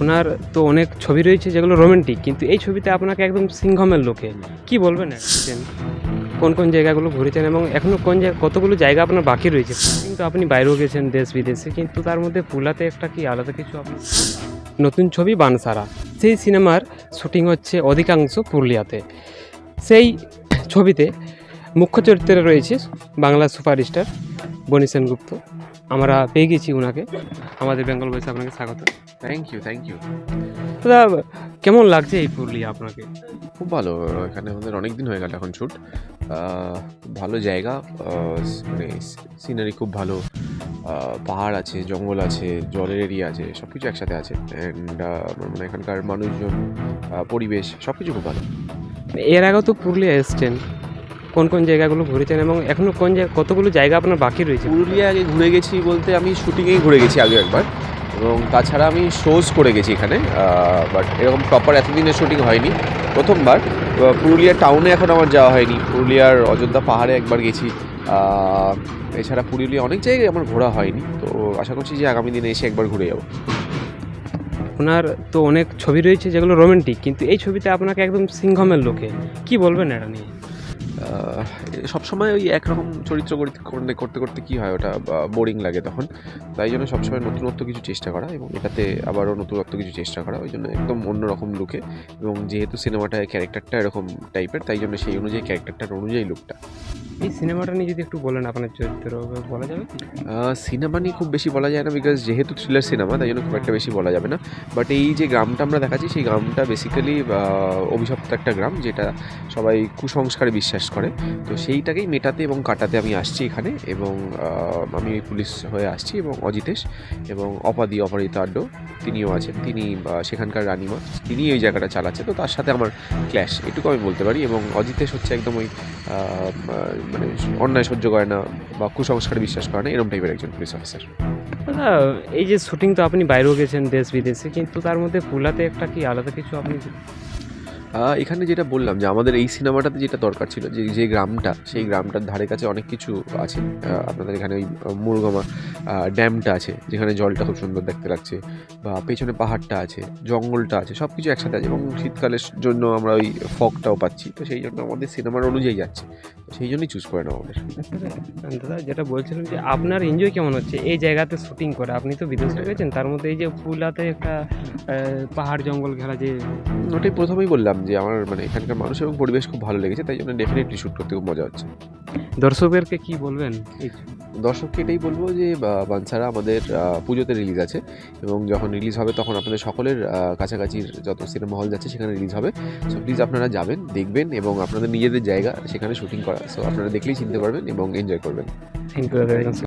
আপনার তো অনেক ছবি রয়েছে যেগুলো রোমান্টিক কিন্তু এই ছবিতে আপনাকে একদম সিংহমের লোকে। কি বলবেন? কোন কোন জায়গাগুলো ঘুরেছেন এবং এখনও কোন জায়গা, কতগুলো জায়গা আপনার বাকি রয়েছে? কিন্তু আপনি বাইরেও গেছেন দেশ বিদেশে, কিন্তু তার মধ্যে পুলাতে একটা কি আলাদা কিছু আপনার নতুন ছবি বানসারা। সেই সিনেমার শুটিং হচ্ছে অধিকাংশ পুরুলিয়াতে। সেই ছবিতে মুখ্য চরিত্রে রয়েছে বাংলা সুপারস্টার বনি সেনগুপ্ত। আমরা পেয়ে গেছি ওনাকে আমাদের বেঙ্গল বয়সে আপনাকে স্বাগত। থ্যাংক ইউ থ্যাংক ইউ দাদা কেমন লাগছে এই পুরুলিয়া আপনাকে? খুব ভালো এখানে আমাদের অনেক দিন হয়ে গেল এখন শ্যুট ভালো জায়গা মানে সিনারি খুব ভালো। পাহাড় আছে জঙ্গল আছে জলের এরিয়া আছে সব কিছু একসাথে আছে। অ্যান্ড মনে এখানকার মানুষজন পরিবেশ সব কিছু খুব ভালো। এর আগেও তো পুরুলিয়া এসছেন। কোন কোন জায়গাগুলো ঘুরেছেন এবং এখনও কোন জায়গা কতগুলো জায়গা আপনার বাকি রয়েছে? পুরুলিয়া আগে ঘুরে গেছি বলতে আমি শুটিংয়েই ঘুরে গেছি আগে একবার এবং তাছাড়া আমি শোজ করে গেছি এখানে বাট এরকম প্রপার এতদিনের শুটিং হয়নি। প্রথমবার পুরুলিয়া টাউনে এখন আমার যাওয়া হয়নি। পুরুলিয়ার অযোধ্যা পাহাড়ে একবার গেছি। এছাড়া পুরুলিয়া অনেক জায়গায় আমার ঘোরা হয়নি তো আশা করছি যে আগামী দিনে এসে একবার ঘুরে যাব। আপনার তো অনেক ছবি রয়েছে যেগুলো রোমান্টিক কিন্তু এই ছবিতে আপনাকে একদম সিংহমের লোকে কি বলবেন এটা নিয়ে? সবসময় ওই একরকম চরিত্র করতে করতে করতে কী হয় ওটা বোরিং লাগে তখন। তাই জন্য সবসময় নতুনত্ব কিছু চেষ্টা করা এবং এটাতে আবারও নতুনত্ব কিছু চেষ্টা করা, ওই জন্য একদম অন্যরকম লুকে এবং যেহেতু সিনেমাটায় ক্যারেক্টারটা এরকম টাইপের তাই জন্য সেই অনুযায়ী ক্যারেক্টারটার অনুযায়ী লুকটা এই সিনেমাটা নিয়ে যদি একটু বলেন আপনার চরিত্র, বলা যাবে সিনেমা নিয়ে খুব বেশি বলা যায় না বিকজ যেহেতু থ্রিলার সিনেমা, তাই জন্য খুব একটা বেশি বলা যাবে না। বাট এই যে গ্রামটা আমরা দেখাচ্ছি, সেই গ্রামটা বেসিক্যালি অভিশপ্ত একটা গ্রাম যেটা সবাই কুসংস্কারে বিশ্বাস করে। তো সেইটাকেই মেটাতে এবং কাটাতে আমি আসছি এখানে এবং আমি পুলিশ হয়ে আসছি এবং অজিতেশ এবং অপাদি অপরাজিতা আড্ড। তিনিও আছেন। তিনি সেখানকার রানিমা। তিনি এই জায়গাটা চালাচ্ছে। তো তার সাথে আমার ক্ল্যাশ। এটুকু আমি বলতে পারি এবং অজিতেশ হচ্ছে একদম ওই মানে অন্যায় সহ্য করে না বা কুসংস্কারে বিশ্বাস করে না এরকম টাইপের একজন পুলিশ অফিসার এই যে শুটিং তো আপনি বাইরেও গেছেন দেশ বিদেশে কিন্তু তার মধ্যে পুলাতে একটা কি আলাদা কিছু আপনি এখানে যেটা বললাম যে আমাদের এই সিনেমাটাতে যেটা দরকার ছিল, যে যে গ্রামটা, সেই গ্রামটার ধারে কাছে অনেক কিছু আছে। আপনাদের এখানে ওই মুরগমা ড্যামটা আছে, যেখানে জলটা খুব সুন্দর দেখতে লাগছে, বা পেছনে পাহাড়টা আছে, জঙ্গলটা আছে সব কিছু একসাথে আছে, এবং শীতকালের জন্য আমরা ওই ফগটাও পাচ্ছি। তো সেই জন্য আমাদের সিনেমার অনুযায়ী যাচ্ছে। সেই জন্যই চুজ করে নেওয়া আমাদের দাদা যেটা বলছিলাম যে আপনার এনজয় কেমন হচ্ছে? এই জায়গাতে শুটিং করে আপনি তো বিদেশে গেছেন তার মধ্যে এই যে পুলাতে একটা পাহাড় জঙ্গল ঘেরা যে ওটাই প্রথমেই বললাম যে আমার মানে এখানকার মানুষ এবং পরিবেশ খুব ভালো লেগেছে তাই জন্য ডেফিনেটলি শ্যুট করতে খুব মজা হচ্ছে। দর্শকদেরকে কি বলবেন? এই দর্শককে এটাই বলব যে বানসারা আমাদের পুজোতে রিলিজ আছে এবং যখন রিলিজ হবে তখন আপনাদের সকলের কাছাকাছির যত সিনেমা হল যাচ্ছে সেখানে রিলিজ হবে। সো প্লিজ আপনারা যাবেন, দেখবেন এবং আপনাদের নিজেদের জায়গা সেখানে শুটিং করা। সো আপনারা দেখলেই চিনতে পারবেন এবং এনজয় করবেন। Thank you